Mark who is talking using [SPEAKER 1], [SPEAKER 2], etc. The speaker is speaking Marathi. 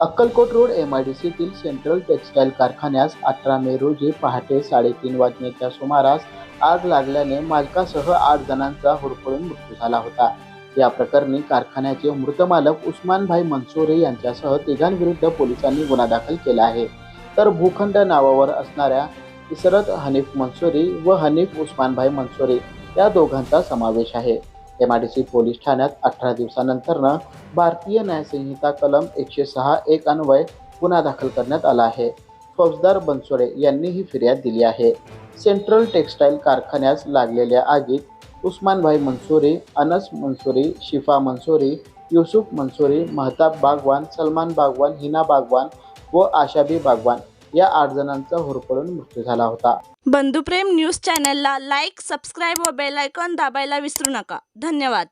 [SPEAKER 1] Akkalkot road M I D सीतील central textile कारखान्यास अठरा मे रोजी पहाटे साडेतीन वाजण्याच्या सुमारास आग लागल्याने मालकासह आठ जणांचा होरपळून मृत्यू झाला होता. या प्रकरणी कारखान्याचे मृत मालक उस्मानभाई मनसोरे यांच्यासह तिघांविरुद्ध पोलिसांनी गुन्हा दाखल केला आहे. तर भूखंड नावावर असणाऱ्या इसरत हनीफ मनसोरी व हनीफ उस्मानभाई मनसोरे या दोघांचा समावेश आहे. एमआयडीसी डी सी पोलीस ठाण्यात अठरा दिवसानंतरनं भारतीय न्यायसंहिता कलम एकशे सहा एक अन्वय गुन्हा दाखल करण्यात आला आहे. फौजदार बनसोडे यांनी ही फिर्याद दिली आहे. सेंट्रल टेक्सटाईल कारखान्यास लागलेल्या आगीत उस्मानभाई मंसुरी अनस मंसुरी शिफा मंसुरी युसुफ मंसुरी महताब बागवान सलमान बागवान हिना बागवान व आशाबी बागवान या आठ जणांचा होरपळून मृत्यू झाला होता.
[SPEAKER 2] बंधुप्रेम न्यूज चॅनलला लाईक सबस्क्राईब व बेल आयकॉन दाबायला विसरू नका. धन्यवाद.